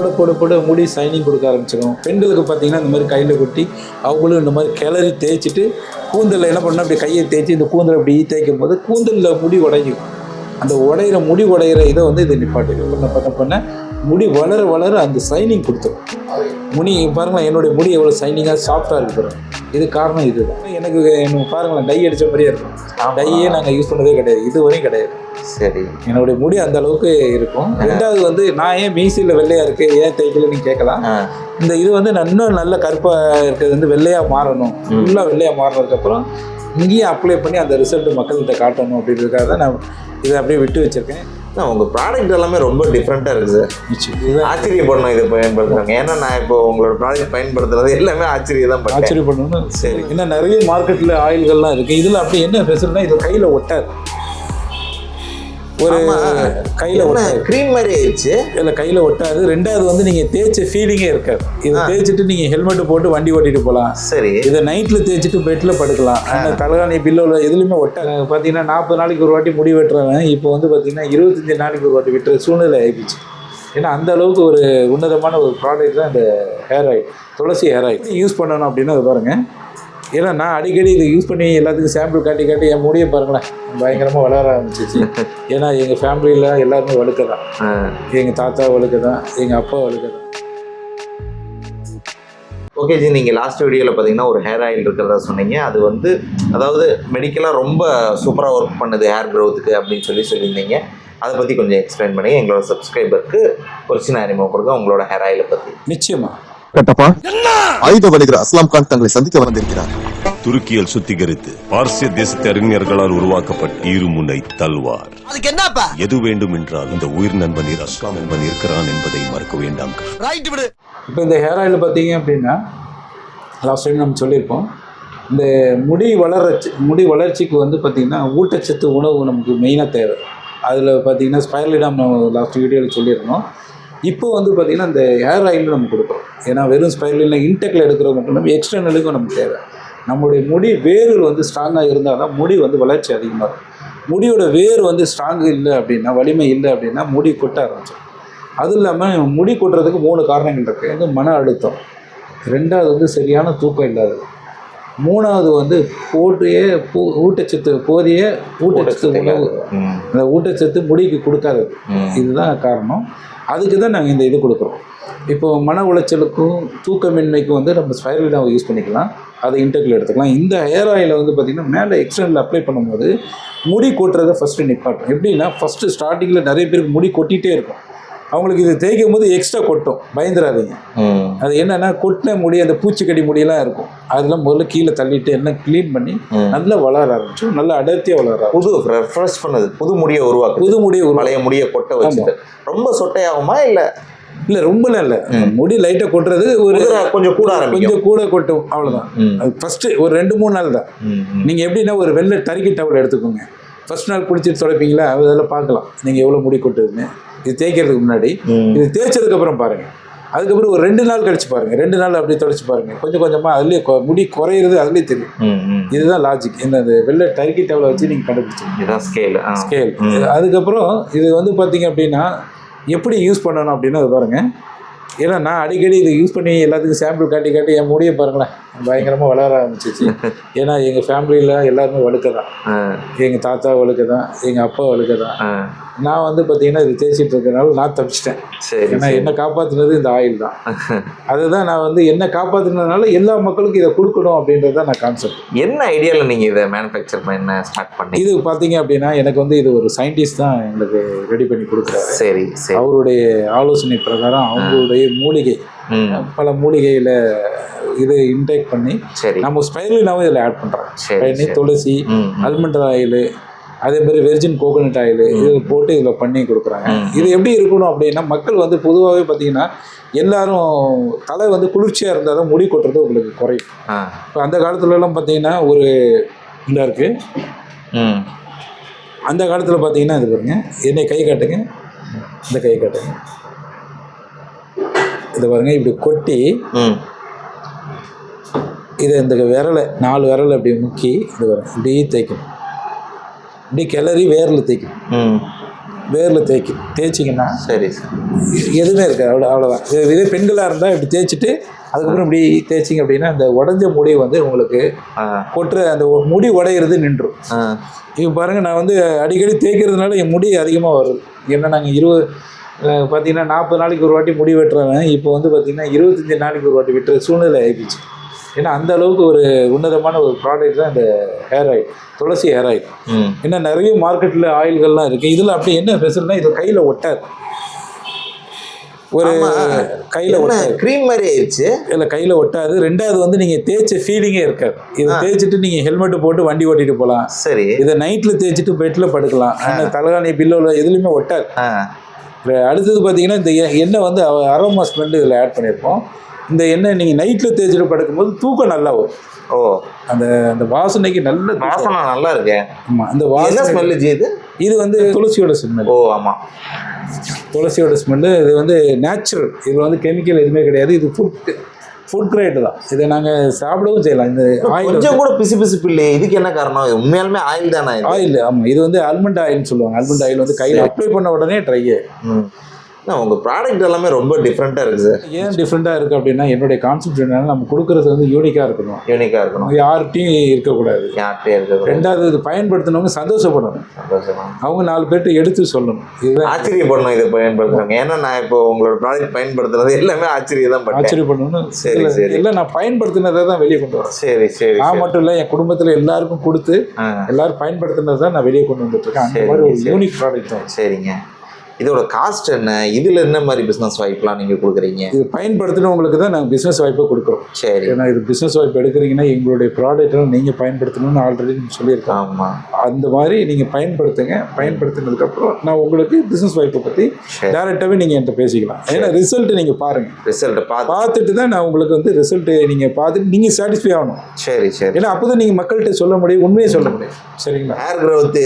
போட போட போட முடி சைனிங் கொடுக்க ஆரம்பிச்சிடும் பெண்களுக்கு பார்த்தீங்கன்னா இந்த மாதிரி கையில் கொட்டி அவங்களும் இந்த மாதிரி கிளறி தேய்ச்சிட்டு கூந்தலில் என்ன பண்ணால் அப்படி கையை தேய்ச்சி இந்த கூந்தல் அப்படி தேய்க்கும் போது கூந்தலில் முடி உடையும். அந்த உடையிற முடி உடையிற இதை வந்து இது நிப்பாட்டு பண்ண பண்ண பண்ண முடி வளர வளர அந்த சைனிங் கொடுத்துரும். முடி பாருங்களேன் என்னுடைய முடி எவ்வளோ சைனிங்காக சாஃப்டாக இருக்கு பாருங்க. இது காரணம் இதுதான். எனக்கு எனக்கு பாருங்களேன் டை அடித்த மாதிரியே இருக்கும். டையே நாங்கள் யூஸ் பண்ணதே கிடையாது. இதுவரையும் கிடையாது. சரி. என்னுடைய முடி அந்த அளவுக்கு இருக்கும். ரெண்டாவது வந்து நான் ஏன் மீசியில் வெள்ளையா இருக்கு ஏன் தேய்க்கல நீங்க கேட்கலாம். இந்த இது வந்து இன்னும் நல்ல கருப்பா இருக்கிறது வந்து வெள்ளையா மாறணும். ஃபுல்லாக வெள்ளையா மாறினதுக்கு அப்புறம் இங்கேயும் அப்ளை பண்ணி அந்த ரிசல்ட் மக்கள்கிட்ட காட்டணும் அப்படின்றதுக்காக தான் நான் இதை அப்படியே விட்டு வச்சிருக்கேன். அண்ணா, உங்க ப்ராடக்ட் எல்லாமே ரொம்ப டிஃப்ரெண்ட்டாக இருக்குது. இதுதான் ஆச்சரியப்படணும் இதை பயன்படுத்துறாங்க ஏன்னா நான் இப்போ உங்களோட ப்ராடக்ட் பயன்படுத்துறது எல்லாமே ஆச்சரியம் தான் பண்ணணும் சரி. இன்னும் நிறைய மார்க்கெட்டில் ஆயில்கள்லாம் இருக்கு. இதில் அப்படி என்ன ஸ்பெஷல்னா இது கையில் ஒட்டாது. ஒரு. கையில் ஒட்டாது. க்ரீம் மாதிரி ஆயிடுச்சு. இல்லை கையில் ஒட்டாது. ரெண்டாவது வந்து நீங்கள் தேய்ச்ச ஃபீலிங்கே இருக்காது. இதை தேய்ச்சிட்டு நீங்கள் ஹெல்மெட் போட்டு வண்டி ஓட்டிட்டு போகலாம் சரி. இதை நைட்டில் தேய்ச்சிட்டு பெட்டில் படுக்கலாம். தலகாணி பில்லோவில் எதுலையுமே ஒட்டாது. பார்த்தீங்கன்னா நாற்பது நாளைக்கு ஒரு வாட்டி முடி வெட்டுறவன் இப்போ வந்து பார்த்தீங்கன்னா இருபத்தஞ்சி நாளைக்கு ஒரு வாட்டி வெட்டுற சூழ்நிலை ஆயிடுச்சு. ஏன்னா அந்த அளவுக்கு ஒரு உன்னதமான ஒரு ப்ராடக்ட் தான் இந்த ஹேர் ஆயில் துளசி ஹேர் ஆயில் யூஸ் பண்ணணும் அப்படின்னு அது பாருங்க. ஏன்னா நான் அடிக்கடி இதை யூஸ் பண்ணி எல்லாத்துக்கும் சாம்பிள் காட்டி காட்டி என் முடியை பாருங்களேன். பயங்கரமாக வளர ஆரம்பிச்சிச்சு. ஏன்னா எங்கள் ஃபேமிலியில் எல்லாருமே வழுக்க தான் எங்கள் தாத்தா வழுக்க தான் எங்கள் அப்பா வழுக்க தான் ஓகே ஜி நீங்கள் லாஸ்ட் வீடியோவில் பார்த்தீங்கன்னா ஒரு ஹேர் ஆயில் இருக்கிறதா சொன்னீங்க. அது வந்து அதாவது மெடிக்கலாக ரொம்ப சூப்பராக ஒர்க் பண்ணுது ஹேர் க்ரோத்துக்கு அப்படின்னு சொல்லி சொல்லியிருந்தீங்க. அதை பற்றி கொஞ்சம் எக்ஸ்பிளைன் பண்ணி எங்களோட சப்ஸ்கிரைபருக்கு ஒரு சின்ன அறிமுகம் கொடுங்க உங்களோட ஹேர் ஆயிலை பற்றி நிச்சயமா. கட்டப்பா? ஆயுத வணிகர் அஸ்லாம் கான் தங்களை சந்திக்க வந்திருக்கிறார். துருக்கியில் சுத்திகரித்து பார்சிய தேசத்து அறிஞர்களால் உருவாக்கப்பட்ட இருமுனை தல்வார். அதுக்கு என்னப்பா? எது வேண்டும் என்றால் இந்த உயிர் நண்பனில் அஸ்லாம் நண்பன் இருக்கிறான் என்பதை மறக்க வேண்டாம். ரைட் விடு. இப்போ இந்த ஹேர் ஆயில் பார்த்தீங்க அப்படின்னா லாஸ்ட் டைம் நம்ம சொல்லியிருப்போம். இந்த முடி வளர்ச்சி முடி வளர்ச்சிக்கு வந்து பார்த்திங்கன்னா ஊட்டச்சத்து உணவு நமக்கு மெயினாக தேவை. அதில் பார்த்தீங்கன்னா ஸ்பைரலிடாம் நம்ம லாஸ்ட் வீடியோவில் சொல்லியிருந்தோம். இப்போ வந்து பார்த்திங்கன்னா இந்த ஹேர் ஆயில் நம்ம கொடுக்குறோம். ஏன்னா வெறும் ஸ்பைரலில் இன்டெக்கில் எடுக்கிறது மட்டும் இல்லாமல் எக்ஸ்டர்னலுக்கும் நமக்கு தேவை. நம்மளுடைய முடி வேர்கள் வந்து ஸ்ட்ராங்காக இருந்தால் தான் முடி வந்து வளர்ச்சி அதிகமாக இருக்கும். முடியோட வேர் வந்து ஸ்ட்ராங் இல்லை அப்படின்னா வலிமை இல்லை அப்படின்னா முடி கொட்ட ஆரம்பிச்சிடும். அது இல்லாமல் முடி கொட்டுறதுக்கு மூணு காரணங்கள் இருக்குது வந்து மன அழுத்தம். ரெண்டாவது வந்து சரியான தூக்கம் இல்லாதது. மூணாவது வந்து போட்டிய பூ ஊட்டச்சத்து போதிய ஊட்டச்சத்து உணவு. அந்த ஊட்டச்சத்து முடிக்கு கொடுக்காதது. இதுதான் காரணம். அதுக்கு தான் நாங்கள் இந்த இது கொடுக்குறோம். இப்போ மன உளைச்சலுக்கும் தூக்கமின்மைக்கும் வந்து நம்ம ஸ்பைரலிடாவை யூஸ் பண்ணிக்கலாம். அதை இன்டர்கில் எடுத்துக்கலாம். இந்த ஹேர் ஆயிலை வந்து பார்த்திங்கன்னா மேலே எக்ஸ்டர்னல் அப்ளை பண்ணும்போது முடி கொட்டுறதை ஃபஸ்ட்டு நிப்பாட்டும் எப்படின்னா ஃபஸ்ட்டு ஸ்டார்டிங்கில் நிறைய பேருக்கு முடி கொட்டிகிட்டே இருக்கும். அவங்களுக்கு இது தேய்க்கும் போது எக்ஸ்ட்ரா கொட்டும். பயந்துடாதீங்க அது என்னன்னா கொட்டின முடி அந்த பூச்சிக்கடி முடியெல்லாம் இருக்கும். அதெல்லாம் முதல்ல கீழே தள்ளிட்டு எல்லாம் க்ளீன் பண்ணி. நல்லா வளர ஆரம்பிச்சிடும் நல்லா அடர்த்தியாக வளர. புது ரெஃப்ரெஷ் பண்ணுது. புது முடியை உருவாக்குது. புது முடியை பழைய முடியை கொட்ட வச்சுட்டு ரொம்ப சொட்டையாகுமா இல்லை? இல்லை ரொம்ப இல்லை. முடி லைட்டாக கொட்டுறது ஒரு கொஞ்சம் கூட கொஞ்சம் கூட கொட்டும். அவ்வளோதான் ஃபஸ்ட்டு ஒரு ரெண்டு மூணு நாள் தான். நீங்கள் எப்படின்னா ஒரு வெள்ளை டர்க்கி டவல் எடுத்துக்கோங்க. ஃபர்ஸ்ட் நாள் குளிச்சுட்டு துடைப்பீங்களா? அதெல்லாம் பார்க்கலாம். நீங்கள் எவ்வளோ முடி கொட்டுதுன்னு. இது தேய்க்கிறதுக்கு முன்னாடி. இது தேய்ச்சதுக்கு அப்புறம் பாருங்க. அதுக்கப்புறம் ஒரு ரெண்டு நாள் கழிச்சு பாருங்க. ரெண்டு நாள் அப்படியே தொடச்சி பாருங்க. கொஞ்சம் கொஞ்சமாக அதுலேயே முடி குறையிறது அதுலேயே தெரியும். இதுதான் லாஜிக் இந்த வெள்ளை டர்க்கி டவலை வச்சு நீங்கள் கண்டுபிடிச்சிங்க ஸ்கேல் ஸ்கேல் அதுக்கப்புறம் இது வந்து பார்த்தீங்க அப்படின்னா எப்படி யூஸ் பண்ணணும் அப்படின்னு அது பாருங்க. ஏன்னா நான் அடிக்கடி இதை யூஸ் பண்ணி எல்லாத்துக்கும் சாம்பிள் காட்டி காட்டி என் முடியை பாருங்களேன். பயங்கரமாக வளர ஆரம்பிச்சிச்சு. ஏன்னா எங்கள் ஃபேமிலியில் எல்லாருமே வழுக்க தான். எங்கள் தாத்தா வழுக்க தான். எங்கள் அப்பா வழுக்க தான். நான் வந்து பார்த்தீங்கன்னா இது தேய்ச்சிட்டு இருக்கறனால நான் தப்பிச்சிட்டேன். சரி ஏன்னா என்னை காப்பாற்றினது இந்த ஆயில் தான். அதுதான் நான் வந்து என்னை காப்பாற்றினதுனால எல்லா மக்களுக்கும் இதை கொடுக்கணும் அப்படின்றது தான் நான் கான்செப்ட் என்ன ஐடியாவில் நீங்கள் இதை மேனுஃபேக்சர் பண்ண ஸ்டார்ட் பண்ணீங்க? இது பார்த்தீங்க அப்படின்னா எனக்கு வந்து இது ஒரு சயின்டிஸ்ட் தான் எங்களுக்கு ரெடி பண்ணி கொடுக்குறாரு. சரி சரி. அவருடைய ஆலோசனை பிரகாரம் அவங்களுடைய மூலிகை பல மூலிகையில் இது இன்டேக் பண்ணி சரி. நம்ம ஸ்பைரலினாவும் இதில் ஆட் பண்ணுறோம். துளசி. அல்மண்ட் ஆயில் அதே மாதிரி வெர்ஜின் கோகோனட் ஆயில் இது போட்டு இதில் பண்ணி கொடுக்குறாங்க. இது எப்படி இருக்கணும் அப்படின்னா மக்கள் வந்து பொதுவாகவே பார்த்தீங்கன்னா எல்லாரும் தலை வந்து குளிர்ச்சியாக இருந்தால் தான் முடி கொட்டுறது உங்களுக்கு குறையும். இப்போ அந்த காலத்துலலாம் பார்த்தீங்கன்னா ஒரு இதாக இருக்குது அந்த காலத்தில் பார்த்தீங்கன்னா இது பாருங்க என்னை கை காட்டுங்க இந்த கை காட்டுங்க. இது பாருங்க இப்படி கொட்டி இதை இந்த விரலை நாலு விரலை அப்படி முக்கி இது பாருங்க இப்படி தேய்க்கணும். இப்படி கிளறி வேரில் தேய்க்கணும். ம். வேரில் தேய்க்கு தேய்ச்சிங்கன்னா சரி சார். எதுவுமே இருக்காது அவ்வளோ அவ்வளோதான் இது- பெண்களாக இருந்தால் இப்படி தேய்ச்சிட்டு அதுக்கப்புறம் இப்படி தேய்ச்சிங்க அப்படின்னா அந்த உடஞ்ச முடி வந்து உங்களுக்கு கொட்டுற அந்த முடி உடையிறது நின்றும். இப்போ பாருங்கள் நான் வந்து அடிக்கடி தேய்க்கிறதுனால என் முடி அதிகமாக வருது ஏன்னா நாங்கள் இருபது பார்த்தீங்கன்னா நாற்பது நாளைக்கு ஒரு வாட்டி முடி வெட்டுறவன். இப்போ வந்து பார்த்தீங்கன்னா இருபத்தஞ்சி நாளைக்கு ஒரு வாட்டி வெட்டுற சூழ்நிலை ஆகிடுச்சு ஏன்னா அந்த அளவுக்கு ஒரு உன்னதமான ஒரு ப்ராடக்ட் தான் இந்த hair oil Tulsi hair oil ஏன்னா நிறைய மார்க்கெட்டில் ஆயில்கள்லாம் இருக்குது இதில் அப்படி என்ன ஸ்பெஷல்னா இது கையில் ஒட்டாது. ஒரு. கையில் க்ரீம் மாதிரி ஆயிடுச்சு? இல்லை கையில் ஒட்டாது. ரெண்டாவது வந்து நீங்கள் தேய்ச்ச ஃபீலிங்கே இருக்காது. இதை தேய்ச்சிட்டு நீங்கள் ஹெல்மெட்டு போட்டு வண்டி ஓட்டிட்டு போகலாம் சரி. இதை நைட்டில் தேய்ச்சிட்டு பெட்டில் படுக்கலாம். ஆனால் தலகாணி பில்லோவில் எதுலேயுமே ஒட்டாது. அடுத்தது பார்த்தீங்கன்னா இந்த எண்ணெய் வந்து அரோமா ஸ்மெல் இதில் ஆட் பண்ணியிருப்போம் இந்த எண்ணெய் நீங்கள் நைட்டில் தேய்ச்சிட்டு படுக்கும்போது தூக்கம் நல்லா வரும். ஓ. அந்த அந்த வாசனைக்கு நல்ல வாசனை நல்லா இருக்கே. ஆமாம் அந்த வாசனை ஸ்மெல்லு இது? இது வந்து துளசியோட ஸ்மெல் ஓ ஆமா. துளசியோட ஸ்மெல்லு இது வந்து நேச்சுரல் இதில் வந்து கெமிக்கல் எதுவுமே கிடையாது. இது ஃபுட் ஃபுட் கிரேட் தான். இதை நாங்கள் சாப்பிடவும் செய்யலாம். இந்த ஆயில் கொஞ்சம் கூட பிசு பிசுப்பு இல்லையே இதுக்கு என்ன காரணம்? உண்மையாலுமே ஆயில் தானே ஆயில் ஆமாம் இது வந்து ஆல்மண்ட் ஆயில்னு சொல்லுவாங்க. ஆல்மண்ட் ஆயில் வந்து கையில் அப்ளை பண்ண உடனே ட்ரை ம் என்ன, உங்க ப்ராடக்ட் எல்லாமே ரொம்ப டிஃப்ரெண்ட்டாக இருக்கு சார் ஏன் டிஃப்ரெண்ட்டாக இருக்குது அப்படின்னா என்னுடைய கான்செப்ட் என்னன்னா நம்ம கொடுக்குறது வந்து யூனிக்காக இருக்கணும். யூனிக்காக இருக்கணும். யார்கிட்டையும் இருக்கக்கூடாது. யார்கிட்டயே இருக்க ரெண்டாவது இது பயன்படுத்தினவங்க சந்தோஷப்படணும். சந்தோஷமா அவங்க நாலு பேர்ட்ட எடுத்து சொல்லணும். இதுதான். ஆச்சரியப்படணும் இதை பயன்படுத்துறாங்க ஏன்னா நான் இப்போ உங்களோட ப்ராடக்ட் பயன்படுத்துறது எல்லாமே ஆச்சரியம் தான் பட்டேன் ஆச்சரியப்படணும் சரி, சரி. இல்ல நான் பயன்படுத்தினதை தான் வெளியே கொண்டு வரேன். சரி சரி நான். மட்டும் இல்லை என் குடும்பத்தில் எல்லாருக்கும் கொடுத்து எல்லாரும் பயன்படுத்தினதை தான் நான் வெளியே கொண்டு வந்துட்டு இருக்கேன். அந்த மாதிரி ஒரு. யூனிக் ப்ராடக்ட் தான். சரிங்க. இதோட காஸ்ட் என்ன? இதுல என்ன மாதிரி பிசினஸ் வாய்ப்புலாம் நீங்க கொடுக்குறீங்க? இது பயன்படுத்தினவங்களுக்கு தான் நாங்கள் பிஸ்னஸ் வாய்ப்பை கொடுக்குறோம். சரி. ஏன்னா இது பிஸ்னஸ் வாய்ப்பு எடுக்கிறீங்கன்னா எங்களுடைய ப்ராடக்ட்டை நீங்கள் பயன்படுத்தணும்னு ஆல்ரெடி சொல்லியிருக்கேன் ஆமா. அந்த மாதிரி நீங்கள் பயன்படுத்துங்க. பயன்படுத்தினதுக்கப்புறம் நான் உங்களுக்கு பிஸ்னஸ் வாய்ப்பை பற்றி. டேரெக்டாகவே நீங்கள் என்கிட்ட பேசிக்கலாம். ஏன்னா ரிசல்ட் நீங்கள் பாருங்கள் ரிசல்ட் பார்த்து பார்த்துட்டு தான் நான் உங்களுக்கு வந்து ரிசல்ட் நீங்கள் பார்த்துட்டு நீங்கள் சாட்டிஸ்ஃபை ஆகணும். சரி சரி. ஏன்னா அப்போ தான் நீங்கள் மக்கள்கிட்ட சொல்ல முடியும் உண்மையை சொல்ல முடியும். சரிங்களா? ஹேர் growth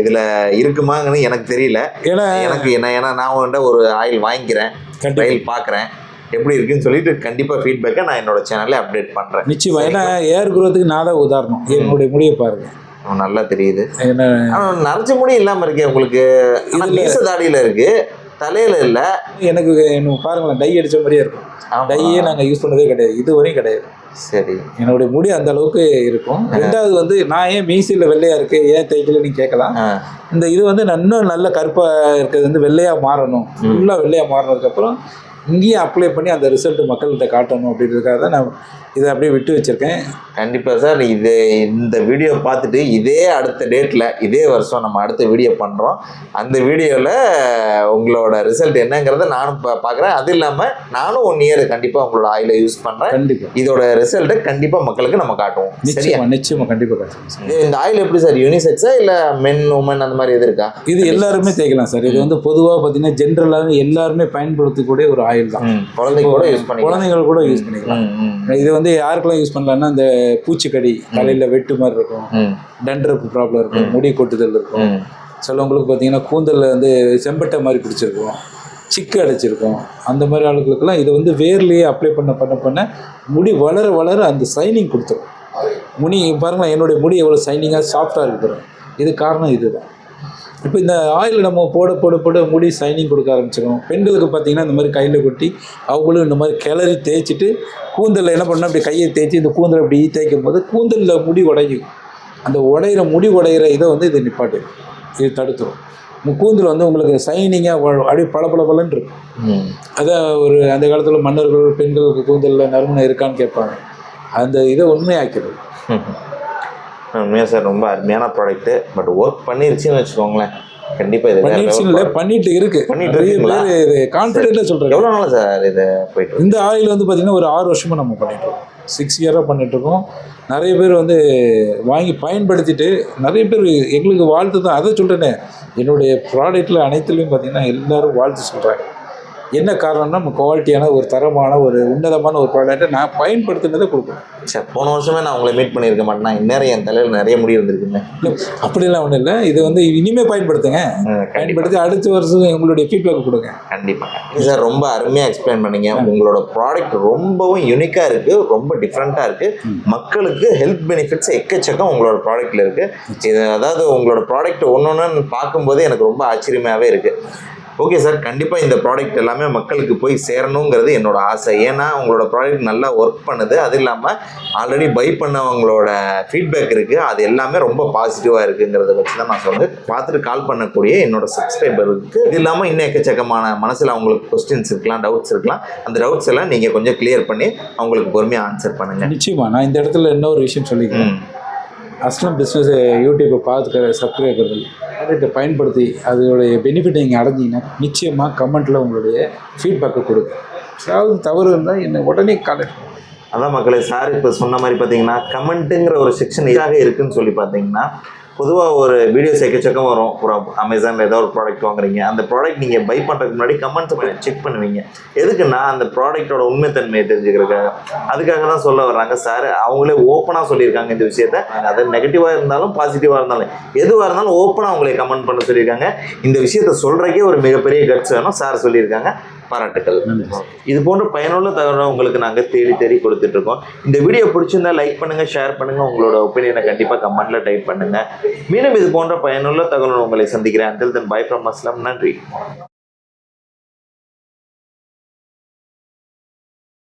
இதுல இருக்குமாங்கன்னு எனக்கு தெரியல. ஏன்னா எனக்கு என்ன ஏன்னா நான் உன்கிட்ட ஒரு ஆயில் வாங்கிக்கிறேன். ட்ரையல் பார்க்குறேன். எப்படி இருக்குன்னு சொல்லிட்டு கண்டிப்பா ஃபீட்பேக்கை நான் என்னோட சேனல்ல அப்டேட் பண்றேன். நிச்சயமா ஏன்னா ஏர் குரோத்துக்கு நான் தான் உதாரணம். என்னுடைய முடியை பாருங்க. அவன் நல்லா தெரியுது. ஏன்னா ஆனா நரைச்ச முடி இல்லாம இருக்கே உங்களுக்கு. ஆனா இதுல- மீச தாடியில இருக்கு. தலையில இல்ல. எனக்கு பாருங்களேன் டை அடிச்ச மாதிரியே இருக்கும். டையே நாங்கள் யூஸ் பண்ணதே கிடையாது. இதுவரையும் கிடையாது. சரி. என்னுடைய முடி அந்த அளவுக்கு இருக்கும். ரெண்டாவது வந்து நான் ஏன் மீசியில் வெள்ளையா இருக்கு ஏன் தேய்க்கல நீங்க கேட்கலாம். இந்த இது வந்து நான் இன்னும் நல்ல கருப்பாக இருக்கிறது வந்து வெள்ளையா மாறணும். ஃபுல்லாக வெள்ளையா மாறினதுக்கப்புறம் இங்கேயும் அப்ளை பண்ணி அந்த ரிசல்ட் மக்கள்கிட்ட காட்டணும் அப்படின்றதுக்காக தான் நான் இதை அப்படியே விட்டு வச்சிருக்கேன். கண்டிப்பா சார் இது இந்த வீடியோ பார்த்துட்டு இதே அடுத்த டேட்ல இதே வருஷம் நம்ம அடுத்த வீடியோ பண்றோம். அந்த வீடியோல உங்களோட ரிசல்ட் என்னங்கிறத நானும் பார்க்கறேன். அது இல்லாம நானும் ஒன் இயர் கண்டிப்பா உங்களோட ஆயில யூஸ் பண்றேன். கண்டிப்பா. இதோட ரிசல்ட்டை கண்டிப்பா மக்களுக்கு நம்ம காட்டுவோம். சரியா? நிச்சயமா நிச்சயமா கண்டிப்பா காட்டுறேன் சார். இது- இந்த ஆயில் எப்படி சார் யூனிசெக்ஸா இல்ல மென் உமன் அந்த மாதிரி எது இருக்கா? இது எல்லாருமே தேய்க்கலாம் சார். இது வந்து பொதுவாக பார்த்தீங்கன்னா ஜென்ரலாகவே எல்லாருமே பயன்படுத்தக்கூடிய ஒரு ஆயில் தான். ம், குழந்தைங்க கூட யூஸ் பண்ணிக்கலாம். குழந்தைகள் கூட யூஸ் பண்ணிக்கலாம். இது வந்து யாருக்கெல்லாம் யூஸ் பண்ணலாம்னா இந்த பூச்சிக்கடி தலையில் வெட்டு மாதிரி இருக்கும். ம், டண்ட்ரப் ப்ராப்ளம் இருக்கும். முடி கொட்டுதல் இருக்கும். சிலவங்களுக்கு பார்த்தீங்கன்னா கூந்தலில் வந்து செம்பட்டை மாதிரி பிடிச்சிருக்கும். சிக்கு அடைச்சிருக்கும். அந்த மாதிரி ஆளுகளுக்கெல்லாம் இது வந்து வேர்லேயே அப்ளை பண்ண பண்ண பண்ண முடி வளர வளர அந்த சைனிங் கொடுத்துரும். முடி பாருங்களேன் என்னுடைய முடி எவ்வளோ சைனிங்காக சாஃப்டாக இருக்கிறோம் இது காரணம் இதுதான். இப்போ இந்த ஆயில் நம்ம போட போட போட முடி சைனிங் கொடுக்க ஆரம்பிச்சிடும் பெண்களுக்கு பார்த்தீங்கன்னா இந்த மாதிரி கையில் கொட்டி அவங்களும் இந்த மாதிரி கிளறி தேய்ச்சிட்டு கூந்தலில் என்ன பண்ணால் அப்படி கையை தேய்ச்சி இந்த கூந்தலை அப்படி தேய்க்கும் போது கூந்தலில் முடி உடையும். அந்த உடையிற முடி உடையிற இதை வந்து இது நிப்பாட்டு. இது தடுத்துரும். கூந்தல் வந்து உங்களுக்கு சைனிங்காக அப்படியே பல பல பளன்னு இருக்கும். அதான் ஒரு அந்த காலத்தில் மன்னர்கள் பெண்களுக்கு கூந்தலில் நறுமணம் இருக்கான்னு கேட்பாங்க. அந்த இதை உண்மையாக்கிறது உண்மையா சார் ரொம்ப அருமையான ப்ராடக்ட் பட் ஒர்க் பண்ணிருச்சுன்னு வச்சுக்கோங்களேன். கண்டிப்பா இது. பண்ணிட்டு இருக்கு. பண்ணிட்டு இது கான்ஃபிடென்ட்டாக சொல்கிறாங்க எவ்வளவு நாள் சார் இது போயிட்டு? இந்த ஆயில் வந்து பார்த்திங்கன்னா ஒரு ஆறு வருஷமாக நம்ம பண்ணிட்டு இருக்கோம். சிக்ஸ் இயராக பண்ணிட்டு இருக்கோம். நிறைய பேர் வந்து வாங்கி பயன்படுத்திட்டு நிறைய பேர் எங்களுக்கு வாழ்த்து தான். அதை சொல்கிறேனே என்னுடைய ப்ராடக்ட்டில் அனைத்துலேயும் பார்த்தீங்கன்னா எல்லாரும் வாழ்த்து சொல்கிறாங்க என்ன காரணம்னா நம்ம குவாலிட்டியான ஒரு தரமான ஒரு உன்னதமான ஒரு ப்ராடக்ட்டை நான் பயன்படுத்தினதை கொடுக்கணும். சார் போன வருஷமே நான் உங்களை மீட் பண்ணியிருக்க மாட்டேன்னா இந்நேரம் என் தலையில் நிறைய முடி இருந்திருக்குங்க அப்படிலாம் ஒன்றும் இல்லை. இது வந்து இனிமே பயன்படுத்துங்க. பயன்படுத்தி அடுத்த வருஷம் உங்களுடைய ஃபீட்பேக் கொடுங்க. கண்டிப்பாக சார் ரொம்ப அருமையாக எக்ஸ்பிளைன் பண்ணீங்க. உங்களோட ப்ராடக்ட் ரொம்பவும் யூனிக்காக இருக்குது ரொம்ப டிஃப்ரெண்ட்டாக இருக்குது மக்களுக்கு ஹெல்த் பெனிஃபிட்ஸ் எக்கச்சக்கம் உங்களோட ப்ராடக்ட்டில் இருக்குது இது அதாவது உங்களோட ப்ராடக்ட் ஒன்று ஒன்று பார்க்கும்போது எனக்கு ரொம்ப ஆச்சரியமாகவே இருக்குது ஓகே சார் கண்டிப்பாக இந்த ப்ராடக்ட் எல்லாமே மக்களுக்கு போய் சேரணுங்கிறது என்னோட ஆசை. ஏன்னா உங்களோட ப்ராடக்ட் நல்லா ஒர்க் பண்ணுது. அது இல்லாமல் ஆல்ரெடி பை பண்ணவங்களோட ஃபீட்பேக் இருக்குது அது எல்லாமே ரொம்ப பாசிட்டிவாக இருக்குங்கிறத வச்சு தான் நான் சொல்றேன். பார்த்துட்டு கால் பண்ணக்கூடிய என்னோட சப்ஸ்கிரைபருக்கு இது இல்லாமல் இன்னும் எக்கச்சக்கமான மனசில் அவங்களுக்கு கொஸ்டின்ஸ் இருக்கலாம் டவுட்ஸ் இருக்கலாம். அந்த டவுட்ஸ் எல்லாம் நீங்கள் கொஞ்சம் கிளியர் பண்ணி அவங்களுக்கு பொறுமையாக ஆன்சர் பண்ணுங்கள் நிச்சயமா. நான் இந்த இடத்துல இன்னொரு விஷயம் சொல்லிக்கிறேன். அஸ்லம் பிஸ்னஸ் யூடியூப்பை பார்த்துக்கிற சப்ஸ்கிரைபர்கள் அதை பயன்படுத்தி அதோடைய பெனிஃபிட் நீங்கள் அடைஞ்சிங்கன்னா நிச்சயமாக கமெண்ட்டில் உங்களுடைய ஃபீட்பேக்கை கொடுங்க. ஏதாவது தவறு இருந்தால் என்னை உடனே காலேஜ் அதான் மக்களே சார் இப்போ சொன்ன மாதிரி பார்த்தீங்கன்னா கமெண்ட்டுங்கிற ஒரு செக்ஷன் எதாக இருக்குன்னு சொல்லி பார்த்தீங்கன்னா பொதுவாக ஒரு வீடியோஸ் எக்கச்சக்கம் வரும். ஒரு அமேசானில் ஏதோ ஒரு ப்ராடக்ட் வாங்குறீங்க. அந்த ப்ராடக்ட் நீங்கள் பை பண்ணுறதுக்கு முன்னாடி கமெண்ட்ஸ் செக் பண்ணுவீங்க. எதுக்குன்னா அந்த ப்ராடக்ட்டோட உண்மைத்தன்மையை தெரிஞ்சுக்கிறதுக்காக. அதுக்காக தான் சொல்ல வர்றாங்க. சார் அவங்களே ஓப்பனாக சொல்லியிருக்காங்க இந்த விஷயத்த. அது நெகட்டிவாக இருந்தாலும் பாசிட்டிவாக இருந்தாலும். எதுவாக இருந்தாலும் ஓப்பனாக அவங்களே கமெண்ட் பண்ண சொல்லியிருக்காங்க. இந்த விஷயத்த சொல்கிறக்கே ஒரு மிகப்பெரிய கட்ஸ் வேணும். சார் சொல்லியிருக்காங்க. பாராட்டுக்கள். இது போன்ற பயனுள்ள தகவலை உங்களுக்கு நாங்கள் தேடி தேடி கொடுத்துட்டு இருக்கோம். இந்த வீடியோ பிடிச்சிருந்தா லைக் பண்ணுங்க ஷேர் பண்ணுங்க. உங்களோட ஒப்பீனியனை கண்டிப்பாக கமெண்ட்ல டைப் பண்ணுங்க. மீண்டும் இது போன்ற பயனுள்ள தகவல் உங்களை சந்திக்கிறேன். அண்டில் தன் பை ஃப்ரம் அஸ்லாம் நன்றி.